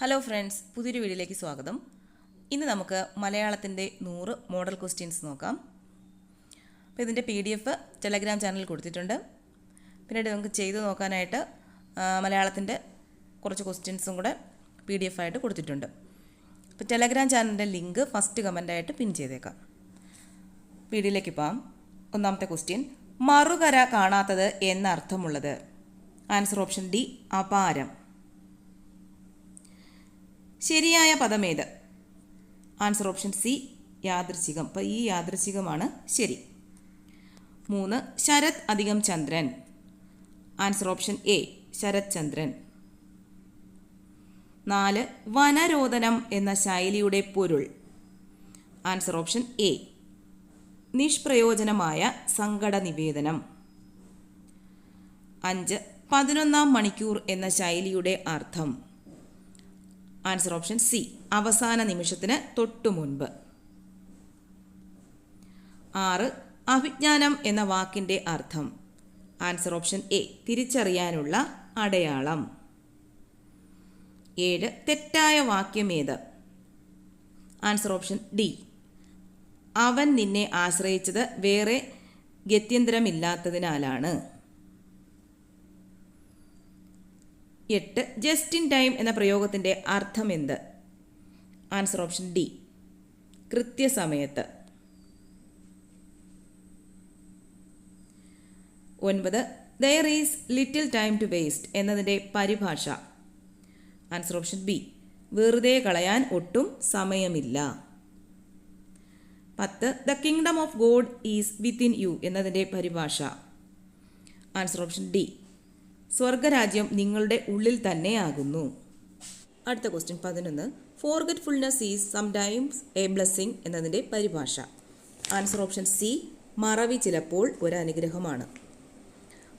Hello friends പുതിയൊരു വീഡിയോയിലേക്ക് സ്വാഗതം. ഇന്ന് നമുക്ക് മലയാളത്തിന്റെ നൂറ് മോഡൽ ക്വസ്റ്റ്യൻസ് നോക്കാം. അപ്പോൾ ഇതിന്റെ പി ഡി എഫ് ടെലഗ്രാം ചാനലിൽ കൊടുത്തിട്ടുണ്ട്. പിന്നീട് നമുക്ക് ചെയ്ത് നോക്കാനായിട്ട് മലയാളത്തിന്റെ കുറച്ച് ക്വസ്റ്റ്യൻസും കൂടെ പി ഡി എഫ് ആയിട്ട് കൊടുത്തിട്ടുണ്ട് അപ്പോൾ ടെലഗ്രാം ചാനലിന്റെ ലിങ്ക് ഫസ്റ്റ് കമന്റായിട്ട് പിൻ ചെയ്തേക്കാം. വീഡിയോയിലേക്ക് പോകാം. ഒന്നാമത്തെ ക്വസ്റ്റ്യൻ മറുകര കാണാത്തത് എന്നർത്ഥമുള്ളത്. ആൻസർ ഓപ്ഷൻ ഡി അപാരം. ശരിയായ പദമേത് ആൻസർ ഓപ്ഷൻ സി യാദൃച്ഛികം അപ്പോൾ ഈ യാദൃച്ഛികമാണ് ശരി. മൂന്ന് ശരത് അധികം Chandran. Answer option A Sarath Chandran. നാല് വനരോധനം എന്ന ശൈലിയുടെ പൊരുൾ. ആൻസർ ഓപ്ഷൻ എ നിഷ്പ്രയോജനമായ സങ്കട നിവേദനം. അഞ്ച് പതിനൊന്നാം മണിക്കൂർ എന്ന ശൈലിയുടെ അർത്ഥം. ആൻസർ ഓപ്ഷൻ സി അവസാന നിമിഷത്തിന് തൊട്ടു മുൻപ്. ആറ്. അഭിജ്ഞാനം എന്ന വാക്കിന്റെ അർത്ഥം. ആൻസർ ഓപ്ഷൻ എ തിരിച്ചറിയാനുള്ള അടയാളം. ഏഴ്. തെറ്റായ വാക്യം ഏത്? ആൻസർ ഓപ്ഷൻ ഡി അവൻ നിന്നെ ആശ്രയിച്ചത് വേറെ ഗത്യന്തരമില്ലാത്തതിനാലാണ്. എട്ട് ജസ്റ്റ് ഇൻ ടൈം എന്ന പ്രയോഗത്തിന്റെ അർത്ഥം എന്ത് ആൻസർ ഓപ്ഷൻ ഡി കൃത്യസമയത്ത്. ഒൻപത് there is little time to waste എന്നതിന്റെ പരിഭാഷ. ആൻസർ ഓപ്ഷൻ ബി വെറുതെ കളയാൻ ഒട്ടും സമയമില്ല. പത്ത് the kingdom of God is within you എന്നതിന്റെ പരിഭാഷ. ആൻസർ ഓപ്ഷൻ ഡി സ്വർഗരാജ്യം നിങ്ങളുടെ ഉള്ളിൽ തന്നെയാകുന്നു. അടുത്ത ക്വസ്റ്റ്യൻ പതിനൊന്ന്. Forgetfulness is sometimes a blessing എന്നതിന്റെ പരിഭാഷ. ആൻസർ ഓപ്ഷൻ സി മറവി ചിലപ്പോൾ ഒരു അനുഗ്രഹമാണ്.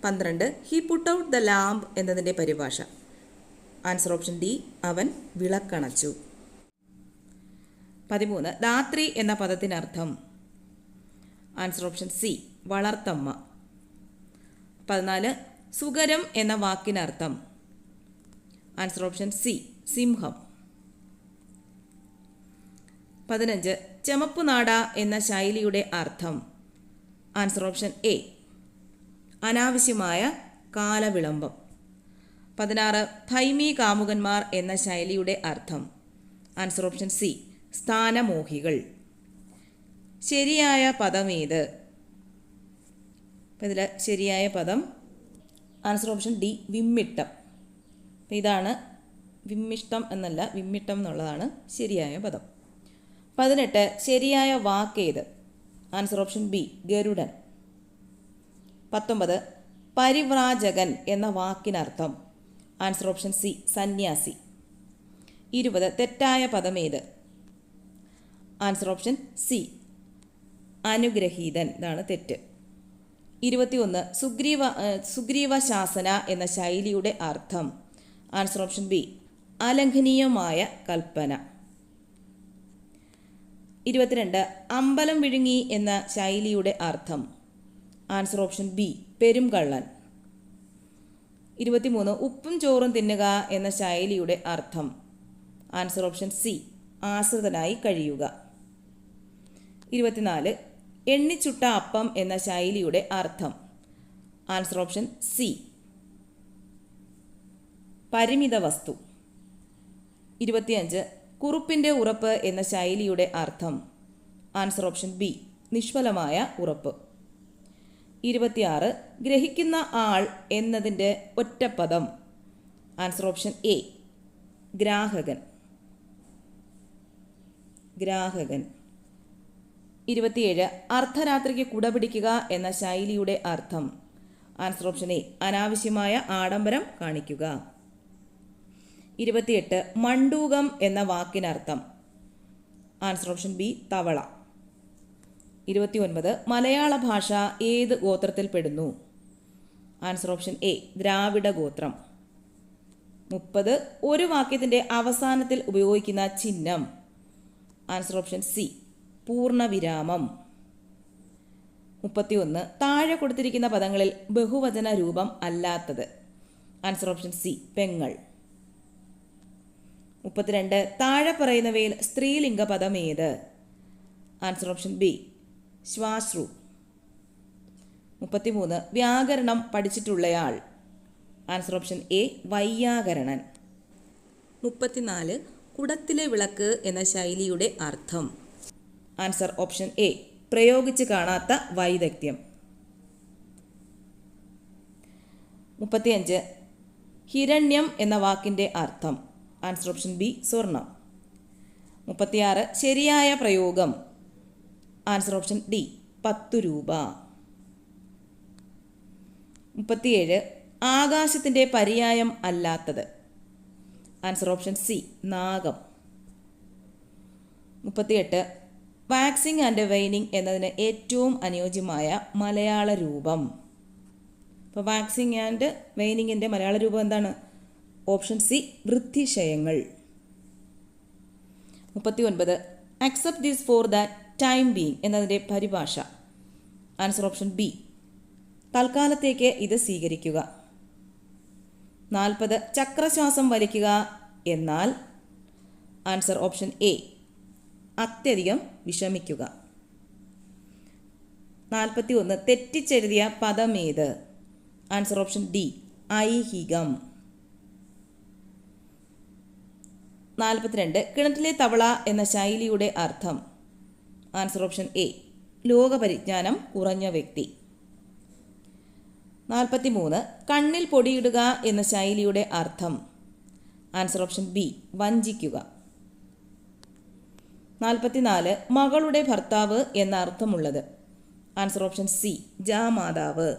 പന്ത്രണ്ട് he put out the lamb എന്നതിന്റെ പരിഭാഷ. ആൻസർ ഓപ്ഷൻ ഡി അവൻ വിളക്കണച്ചു. പതിമൂന്ന് ധാത്രി എന്ന പദത്തിനർത്ഥം. ആൻസർ ഓപ്ഷൻ സി വളർത്തമ്മ. പതിനാല് സുഗരം എന്ന വാക്കിനർത്ഥം. ആൻസർ ഓപ്ഷൻ സി സിംഹം. പതിനഞ്ച് ചെമപ്പുനാട എന്ന ശൈലിയുടെ അർത്ഥം. ആൻസർ ഓപ്ഷൻ എ അനാവശ്യമായ കാലവിളംബം. പതിനാറ് ഭൈമി കാമുകന്മാർ എന്ന ശൈലിയുടെ അർത്ഥം. ആൻസർ ഓപ്ഷൻ സി സ്ഥാനമോഹികൾ. ശരിയായ പദം ഏത്? ഇതിൽ ശരിയായ പദം ആൻസർ ഓപ്ഷൻ ഡി വിമ്മിട്ടം. അപ്പം ഇതാണ് വിമ്മിഷ്ടം എന്നല്ല വിമ്മിട്ടം എന്നുള്ളതാണ് ശരിയായ പദം. പതിനെട്ട് ശരിയായ വാക്കേത് ആൻസർ ഓപ്ഷൻ ബി ഗരുഡൻ. പത്തൊമ്പത് പരിവ്രാജകൻ എന്ന വാക്കിനർത്ഥം. ആൻസർ ഓപ്ഷൻ സി സന്യാസി. ഇരുപത് തെറ്റായ പദമേത് ആൻസർ ഓപ്ഷൻ സി അനുഗ്രഹീതൻ. ഇതാണ് തെറ്റ്. ഇരുപത്തിയൊന്ന് സുഗ്രീവ സുഗ്രീവ ശാസന എന്ന ശൈലിയുടെ അർത്ഥം. ആൻസർ ഓപ്ഷൻ ബി അലംഘനീയമായ കൽപ്പന. ഇരുപത്തിരണ്ട് അമ്പലം വിഴുങ്ങി എന്ന ശൈലിയുടെ അർത്ഥം. ആൻസർ ഓപ്ഷൻ ബി പെരുംകള്ളൻ ഇരുപത്തിമൂന്ന് ഉപ്പും ചോറും തിന്നുക എന്ന ശൈലിയുടെ അർത്ഥം. ആൻസർ ഓപ്ഷൻ സി ആശ്രിതനായി കഴിയുക. ഇരുപത്തിനാല് എണ്ണിച്ചുട്ട അപ്പം എന്ന ശൈലിയുടെ അർത്ഥം. ആൻസർ ഓപ്ഷൻ സി പരിമിത വസ്തു. ഇരുപത്തിയഞ്ച്. കുറുപ്പിന്റെ ഉറപ്പ് എന്ന ശൈലിയുടെ അർത്ഥം. ആൻസർ ഓപ്ഷൻ ബി നിഷ്ഫലമായ ഉറപ്പ്. ഇരുപത്തിയാറ്. ഗ്രഹിക്കുന്ന ആൾ എന്നതിന്റെ ഒറ്റപ്പദം. ആൻസർ ഓപ്ഷൻ എ ഗ്രാഹകൻ. ഗ്രാഹകൻ. ഇരുപത്തിയേഴ് അർദ്ധരാത്രിക്ക് കുടപിടിക്കുക എന്ന ശൈലിയുടെ അർത്ഥം. ആൻസർ ഓപ്ഷൻ എ അനാവശ്യമായ ആഡംബരം കാണിക്കുക. ഇരുപത്തിയെട്ട് മണ്ടൂകം എന്ന വാക്കിനർത്ഥം. ആൻസർ ഓപ്ഷൻ ബി തവള. ഇരുപത്തിയൊൻപത് മലയാള ഭാഷ ഏത് ഗോത്രത്തിൽപ്പെടുന്നു ആൻസർ ഓപ്ഷൻ എ ദ്രാവിഡ ഗോത്രം. മുപ്പത് ഒരു വാക്യത്തിന്റെ അവസാനത്തിൽ ഉപയോഗിക്കുന്ന ചിഹ്നം. ആൻസർ ഓപ്ഷൻ സി പൂർണവിരാമം മുപ്പത്തിയൊന്ന്. താഴെ കൊടുത്തിരിക്കുന്ന പദങ്ങളിൽ ബഹുവചന രൂപം അല്ലാത്തത്. ആൻസർ ഓപ്ഷൻ സി പെങ്ങൾ. മുപ്പത്തിരണ്ട്. താഴെ പറയുന്നവയിൽ സ്ത്രീലിംഗ പദം ഏത്? ആൻസർ ഓപ്ഷൻ ബി ശ്വാശ്രു. മുപ്പത്തിമൂന്ന്. വ്യാകരണം പഠിച്ചിട്ടുള്ളയാൾ. ആൻസർ ഓപ്ഷൻ എ വൈയാകരണൻ മുപ്പത്തിനാല്. കുടത്തിലെ വിളക്ക് എന്ന ശൈലിയുടെ അർത്ഥം. ആൻസർ ഓപ്ഷൻ എ പ്രയോഗിച്ച് കാണാത്ത വൈദഗ്ധ്യം. മുപ്പത്തിയഞ്ച് ഹിരണ്യം എന്ന വാക്കിന്റെ അർത്ഥം. ആൻസർ ഓപ്ഷൻ ബി സ്വർണം. മുപ്പത്തിയാറ് ശരിയായ പ്രയോഗം. ആൻസർ ഓപ്ഷൻ ഡി പത്തു രൂപ. മുപ്പത്തിയേഴ് ആകാശത്തിന്റെ പര്യായം അല്ലാത്തത്. ആൻസർ ഓപ്ഷൻ സി നാഗം. മുപ്പത്തിയെട്ട് വാക്സിംഗ് ആൻഡ് വെയിനിങ് എന്നതിന് ഏറ്റവും അനുയോജ്യമായ മലയാള രൂപം. ഇപ്പോൾ വാക്സിംഗ് ആൻഡ് വെയിനിങ്ങിന്റെ മലയാള രൂപം എന്താണ്? ഓപ്ഷൻ സി വൃത്തിശയങ്ങൾ. മുപ്പത്തി ഒൻപത് accept these for the time being എന്നതിന്റെ പരിഭാഷ. ആൻസർ ഓപ്ഷൻ ബി തൽക്കാലത്തേക്ക് ഇത് സ്വീകരിക്കുക. നാൽപ്പത്. ചക്രശ്വാസം വലിക്കുക എന്നാൽ ആൻസർ ഓപ്ഷൻ എ അത്യധികം വിഷമിക്കുക. നാൽപ്പത്തി ഒന്ന് തെറ്റിച്ചെഴുതിയ പദം ഏത്? ആൻസർ ഓപ്ഷൻ ഡി ഐഹികം. നാൽപ്പത്തിരണ്ട് കിണറ്റിലെ തവള എന്ന ശൈലിയുടെ അർത്ഥം. ആൻസർ ഓപ്ഷൻ എ ലോകപരിജ്ഞാനം കുറഞ്ഞ വ്യക്തി. നാൽപ്പത്തി മൂന്ന് കണ്ണിൽ പൊടിയിടുക എന്ന ശൈലിയുടെ അർത്ഥം. ആൻസർ ഓപ്ഷൻ ബി വഞ്ചിക്കുക. നാൽപ്പത്തിനാല് മകളുടെ ഭർത്താവ് എന്ന അർത്ഥമുള്ളത്. ആൻസർ ഓപ്ഷൻ സി ജാമാതാവ്.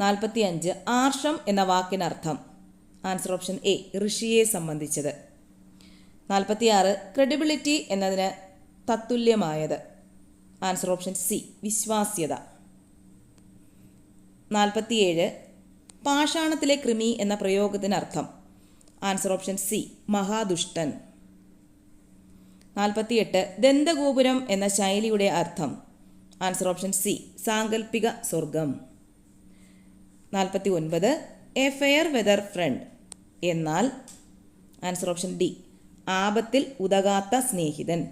നാൽപ്പത്തിയഞ്ച് ആർഷം എന്ന വാക്കിനർത്ഥം. ആൻസർ ഓപ്ഷൻ എ ഋഷിയെ സംബന്ധിച്ചത്. നാൽപ്പത്തിയാറ് ക്രെഡിബിലിറ്റി എന്നതിന് തത്തുല്യമായത്. ആൻസർ ഓപ്ഷൻ സി വിശ്വാസ്യത. നാൽപ്പത്തിയേഴ് പാഷാണത്തിലെ കൃമി എന്ന പ്രയോഗത്തിനർത്ഥം. ആൻസർ ഓപ്ഷൻ സി മഹാദുഷ്ടൻ. നാൽപ്പത്തിയെട്ട് ദന്തഗോപുരം എന്ന ശൈലിയുടെ അർത്ഥം. ആൻസർ ഓപ്ഷൻ സി സാങ്കല്പിക സ്വർഗം. നാൽപ്പത്തി ഒൻപത് എ ഫെയർ വെതർ ഫ്രണ്ട് എന്നാൽ ആൻസർ ഓപ്ഷൻ ഡി ആപത്തിൽ ഉതകാത്ത സ്നേഹിതൻ.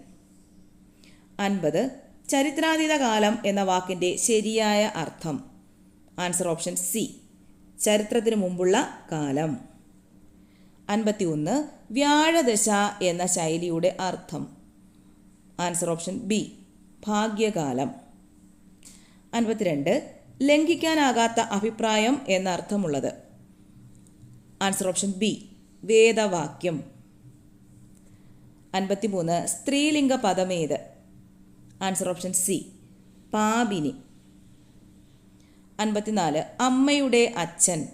അൻപത് ചരിത്രാതീത കാലം എന്ന വാക്കിന്റെ ശരിയായ അർത്ഥം. ആൻസർ ഓപ്ഷൻ സി ചരിത്രത്തിന് മുമ്പുള്ള കാലം. അൻപത്തി ഒന്ന് വ്യാഴദശ എന്ന ശൈലിയുടെ അർത്ഥം. ആൻസർ ഓപ്ഷൻ ബി ഭാഗ്യകാലം. അൻപത്തിരണ്ട് ലംഘിക്കാനാകാത്ത അഭിപ്രായം എന്നർത്ഥമുള്ളത് ആൻസർ ഓപ്ഷൻ ബി വേദവാക്യം. അൻപത്തിമൂന്ന് സ്ത്രീലിംഗ പദമേത് ആൻസർ ഓപ്ഷൻ സി പാപിനി. അൻപത്തിനാല് അമ്മയുടെ അച്ഛൻ.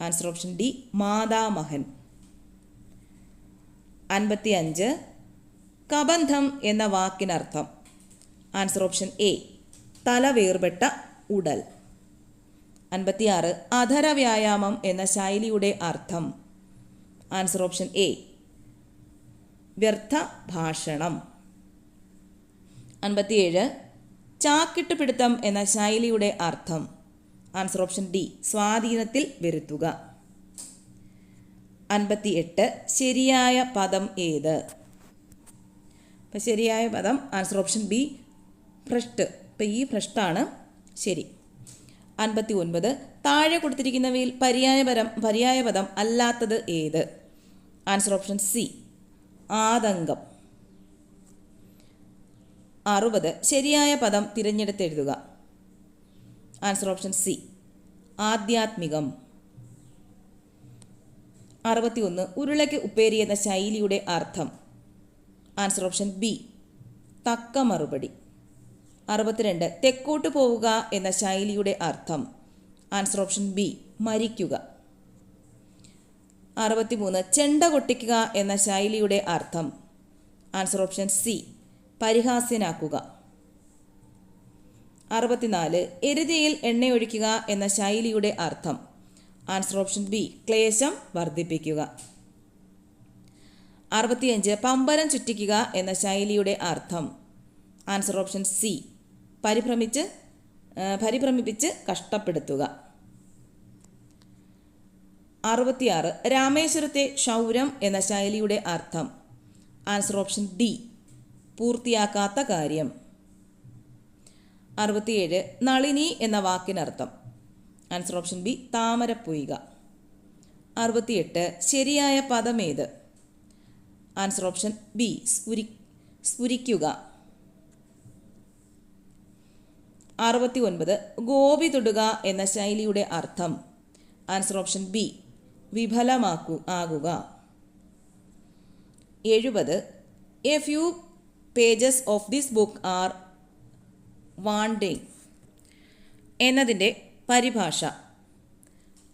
ആൻസർ ഓപ്ഷൻ ഡി മാതാമഹൻ. അൻപത്തി അഞ്ച് കബന്ധം എന്ന വാക്കിനർത്ഥം. ആൻസർ ഓപ്ഷൻ എ തല വേർപെട്ട ഉടൽ. അൻപത്തിയാറ്. അധര വ്യായാമം എന്ന ശൈലിയുടെ അർത്ഥം. ആൻസർ ഓപ്ഷൻ എ വ്യർത്ഥ ഭാഷണം. അൻപത്തിയേഴ്. ചാക്കിട്ട് പിടുത്തം എന്ന ശൈലിയുടെ അർത്ഥം. ആൻസർ ഓപ്ഷൻ ഡി സ്വാധീനത്തിൽ വരുത്തുക. അൻപത്തി എട്ട് ശരിയായ പദം ഏത്? അപ്പം ശരിയായ പദം ആൻസർ ഓപ്ഷൻ ബി ഭ്രഷ്ട്. ഇപ്പം ഈ ഭ്രഷ്ടാണ് ശരി. അൻപത്തി ഒൻപത് താഴെ കൊടുത്തിരിക്കുന്നവയിൽ പര്യായപരം പര്യായപദം അല്ലാത്തത് ഏത്? ആൻസർ ഓപ്ഷൻ സി ആതങ്കം. അറുപത്. ശരിയായ പദം തിരഞ്ഞെടുത്തെഴുതുക. ആൻസർ ഓപ്ഷൻ സി ആധ്യാത്മികം. അറുപത്തിയൊന്ന് ഉരുളയ്ക്ക് ഉപ്പേരി എന്ന ശൈലിയുടെ അർത്ഥം. ആൻസർ ഓപ്ഷൻ ബി തക്ക മറുപടി. അറുപത്തിരണ്ട് തെക്കോട്ട് പോവുക എന്ന ശൈലിയുടെ അർത്ഥം. ആൻസർ ഓപ്ഷൻ ബി മരിക്കുക. അറുപത്തിമൂന്ന് ചെണ്ട കൊട്ടിക്കുക എന്ന ശൈലിയുടെ അർത്ഥം. ആൻസർ ഓപ്ഷൻ സി പരിഹാസ്യനാക്കുക. അറുപത്തിനാല് എരുതിയിൽ എണ്ണയൊഴിക്കുക എന്ന ശൈലിയുടെ അർത്ഥം. ആൻസർ ഓപ്ഷൻ ബി ക്ലേശം വർദ്ധിപ്പിക്കുക. അറുപത്തിയഞ്ച്. പമ്പരം ചുറ്റിക്കുക എന്ന ശൈലിയുടെ അർത്ഥം. ആൻസർ ഓപ്ഷൻ സി പരിഭ്രമിച്ച് പരിഭ്രമിപ്പിച്ച് കഷ്ടപ്പെടുത്തുക. അറുപത്തിയാറ്. രാമേശ്വരത്തെ ക്ഷൗരം എന്ന ശൈലിയുടെ അർത്ഥം. ആൻസർ ഓപ്ഷൻ ഡി പൂർത്തിയാക്കാത്ത കാര്യം. അറുപത്തിയേഴ്. നളിനി എന്ന വാക്കിനർത്ഥം. ആൻസർ ഓപ്ഷൻ ബി താമരപ്പൊയ്ക. അറുപത്തിയെട്ട് ശരിയായ പദമേത് ആൻസർ ഓപ്ഷൻ ബി സ്ഫുരി സ്ഫുരിക്കുക അറുപത്തി ഒൻപത് ഗോപി തൊടുക എന്ന ശൈലിയുടെ അർത്ഥം. ആൻസർ ഓപ്ഷൻ ബി വിഫലമാക്കു ആകുക. എഴുപത് a few pages of this book are wanting എന്നതിന്റെ പരിഭാഷ.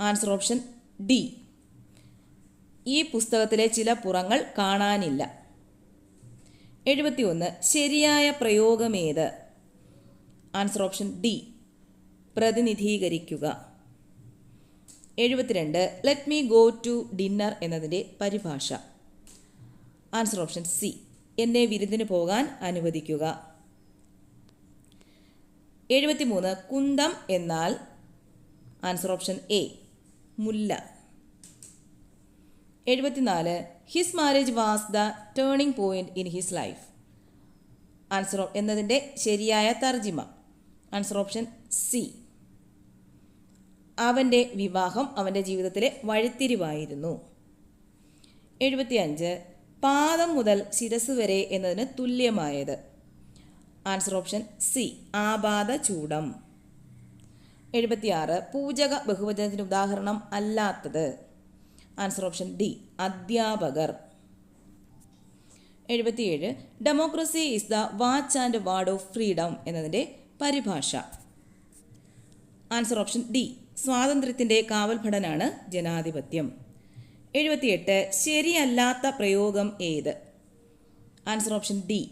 ആൻസർ ഓപ്ഷൻ ഡി ഈ പുസ്തകത്തിലെ ചില പുറങ്ങൾ കാണാനില്ല. എഴുപത്തിയൊന്ന്. ശരിയായ പ്രയോഗമേത്? ആൻസർ ഓപ്ഷൻ ഡി പ്രതിനിധീകരിക്കുക. എഴുപത്തിരണ്ട്. Let me go to dinner എന്നതിന്റെ പരിഭാഷ. ആൻസർ ഓപ്ഷൻ സി എന്നെ വിരുന്നിന് പോകാൻ അനുവദിക്കുക. എഴുപത്തിമൂന്ന്. കുന്തം എന്നാൽ ആൻസർ ഓപ്ഷൻ എ മുല്ല. എഴുപത്തിനാല്. His marriage was the turning point in his life answer എന്നതിന്റെ ശരിയായ തർജിമ ആൻസർ ഓപ്ഷൻ സി അവന്റെ വിവാഹം അവന്റെ ജീവിതത്തിലെ വഴിത്തിരിവായിരുന്നു. എഴുപത്തിയഞ്ച്. പാദം മുതൽ ശിരസ് വരെ എന്നതിന് തുല്യമായത്. ആൻസർ ഓപ്ഷൻ സി ആപാദ ചൂടം. എഴുപത്തിയാറ്. പൂജക ബഹുവചനത്തിന് ഉദാഹരണം അല്ലാത്തത്. ആൻസർ ഓപ്ഷൻ ഡി അധ്യാപകർ. എഴുപത്തിയേഴ്. Democracy is the watch and ward of freedom എന്നതിന്റെ പരിഭാഷ. ആൻസർ ഓപ്ഷൻ ഡി സ്വാതന്ത്ര്യത്തിന്റെ കാവൽഭടനാണ് ജനാധിപത്യം. എഴുപത്തിയെട്ട്. ശരിയല്ലാത്ത പ്രയോഗം ഏത്? ആൻസർ ഓപ്ഷൻ ഡി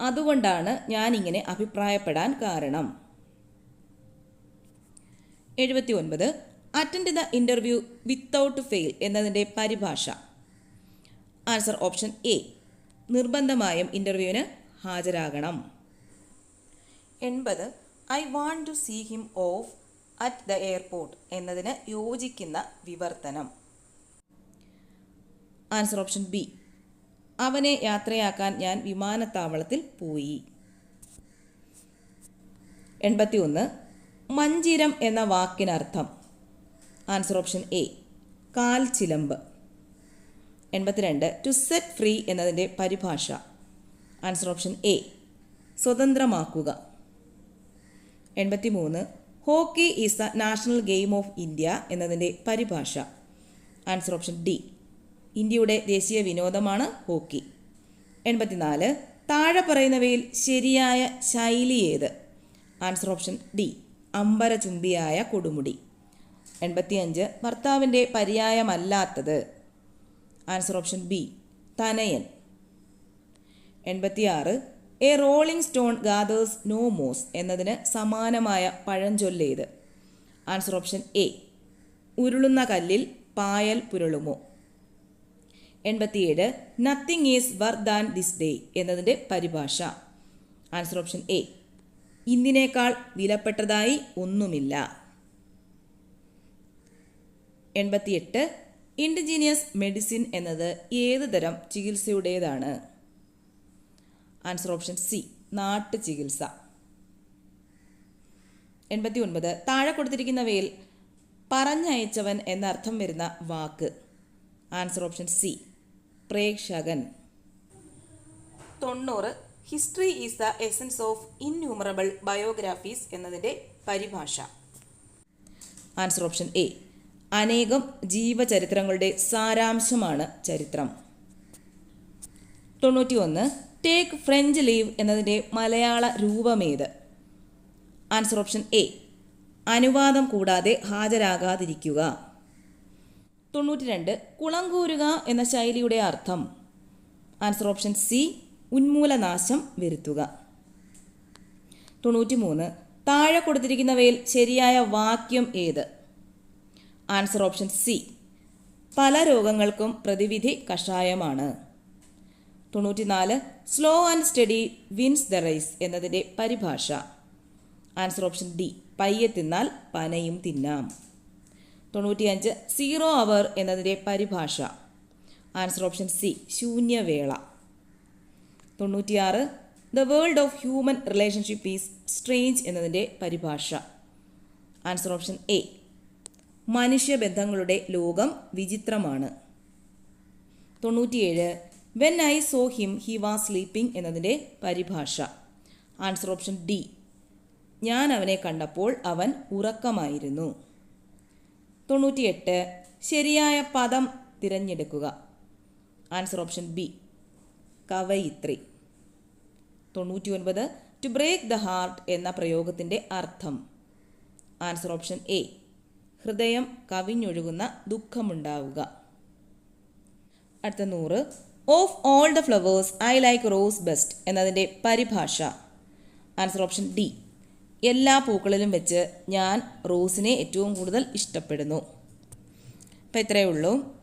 അതുകൊണ്ടാണ് ഞാനിങ്ങനെ അഭിപ്രായപ്പെടാൻ കാരണം. എഴുപത്തി ഒൻപത് attend the interview without fail എന്നതിന്റെ പരിഭാഷ. ആൻസർ ഓപ്ഷൻ എ നിർബന്ധമായും ഇന്റർവ്യൂവിന് ഹാജരാകണം. എൺപത് I want to see him off at the airport എന്നതിന് യോജിക്കുന്ന വിവർത്തനം. ആൻസർ ഓപ്ഷൻ ബി അവനെ യാത്രയാക്കാൻ ഞാൻ വിമാനത്താവളത്തിൽ പോയി. എൺപത്തി ഒന്ന് മഞ്ചിരം എന്ന വാക്കിനർത്ഥം. ആൻസർ ഓപ്ഷൻ എ കാൽ ചിലമ്പ്. എൺപത്തിരണ്ട് ടു സെറ്റ് ഫ്രീ എന്നതിന്റെ പരിഭാഷ. ആൻസർ ഓപ്ഷൻ എ സ്വതന്ത്രമാക്കുക. എൺപത്തി മൂന്ന് hockey is the national game of India എന്നതിന്റെ പരിഭാഷ. ആൻസർ ഓപ്ഷൻ ഡി ഇന്ത്യയുടെ ദേശീയ വിനോദമാണ് ഹോക്കി. എൺപത്തിനാല് താഴെ പറയുന്നവയിൽ ശരിയായ ശൈലി ഏത്? ആൻസർ ഓപ്ഷൻ ഡി അമ്പരചുംബിയായ കൊടുമുടി. എൺപത്തിയഞ്ച്. ഭർത്താവിന്റെ പര്യായമല്ലാത്തത്. Answer option B. തനയൻ. എൺപത്തിയാറ്. A rolling stone gathers no moss എന്നതിന് സമാനമായ പഴഞ്ചൊല്ലേത്. Answer option A. ഉരുളുന്ന കല്ലിൽ പായൽ പുരളുമോ. എൺപത്തിയേഴ്. Nothing is worth than this day എന്നതിന്റെ പരിഭാഷ. Answer option A. ഇന്നിനേക്കാൾ വിലപ്പെട്ടതായി ഒന്നുമില്ല. എൺപത്തിയെട്ട്. ഇൻഡിജീനിയസ് മെഡിസിൻ എന്നത് ഏത് തരം ചികിത്സയുടേതാണ്? ആൻസർ ഓപ്ഷൻ സി നാട്ടു ചികിത്സ. എൺപത്തി ഒൻപത് താഴെ കൊടുത്തിരിക്കുന്നവയിൽ പറഞ്ഞയച്ചവൻ എന്നർത്ഥം വരുന്ന വാക്ക്. ആൻസർ ഓപ്ഷൻ സി പ്രേക്ഷകൻ. തൊണ്ണൂറ്. History is the essence of innumerable biographies എന്നതിന്റെ പരിഭാഷ. Answer option A. അനേകം ജീവചരിത്രങ്ങളുടെ സാരാംശമാണ് ചരിത്രം. തൊണ്ണൂറ്റി ഒന്ന് ടേക്ക് ഫ്രഞ്ച് ലീവ് എന്നതിന്റെ മലയാള രൂപമേത്? Answer option A. അനുവാദം കൂടാതെ ഹാജരാകാതിരിക്കുക. തൊണ്ണൂറ്റി രണ്ട് കുളങ്കൂരുക എന്ന ശൈലിയുടെ അർത്ഥം? Answer option C. ഉന്മൂലനാശം വരുത്തുക. തൊണ്ണൂറ്റി മൂന്ന് താഴെ കൊടുത്തിരിക്കുന്നവയിൽ ശരിയായ വാക്യം ഏത്? Answer option C. പല രോഗങ്ങൾക്കും പ്രതിവിധി കഷായമാണ്. തൊണ്ണൂറ്റിനാല്. Slow and steady wins the race എന്നതിന്റെ പരിഭാഷ. Answer option D. പയ്യെ തിന്നാൽ പനയും തിന്നാം. തൊണ്ണൂറ്റിയഞ്ച്. സീറോ അവർ എന്നതിന്റെ പരിഭാഷ. Answer option C. ശൂന്യവേള. തൊണ്ണൂറ്റിയാറ്. The world of human relationship is strange എന്നതിന്റെ പരിഭാഷ. ആൻസർ ഓപ്ഷൻ എ മനുഷ്യബന്ധങ്ങളുടെ ലോകം വിചിത്രമാണ്. തൊണ്ണൂറ്റിയേഴ്. When I saw him he was sleeping എന്നതിന്റെ പരിഭാഷ. ആൻസർ ഓപ്ഷൻ ഡി ഞാൻ അവനെ കണ്ടപ്പോൾ അവൻ ഉറക്കമായിരുന്നു. തൊണ്ണൂറ്റിയെട്ട്. ശരിയായ പദം തിരഞ്ഞെടുക്കുക. ആൻസർ ഓപ്ഷൻ ബി കവയിത്രി. തൊണ്ണൂറ്റി ഒൻപത് ടു ബ്രേക്ക് ദ ഹാർട്ട് എന്ന പ്രയോഗത്തിന്റെ അർത്ഥം. ആൻസർ ഓപ്ഷൻ എ ഹൃദയം കവിഞ്ഞൊഴുകുന്ന ദുഃഖമുണ്ടാവുക. അടുത്ത നൂറ് of all the flowers I like rose best എന്നതിന്റെ പരിഭാഷ. ആൻസർ ഓപ്ഷൻ ഡി എല്ലാ പൂക്കളിലും വെച്ച് ഞാൻ റോസിനെ ഏറ്റവും കൂടുതൽ ഇഷ്ടപ്പെടുന്നു. അപ്പോൾ ഇത്രയേ ഉള്ളൂ.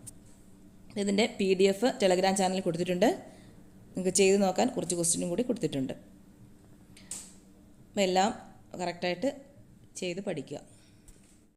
ഇതിന്റെ പി ഡി എഫ് ടെലഗ്രാം ചാനലിൽ കൊടുത്തിട്ടുണ്ട്. നിങ്ങൾക്ക് ചെയ്ത് നോക്കാൻ കുറച്ച് ക്വസ്റ്റ്യനും കൂടി കൊടുത്തിട്ടുണ്ട്. അപ്പോൾ എല്ലാം കറക്റ്റായിട്ട് ചെയ്ത് പഠിക്കുക.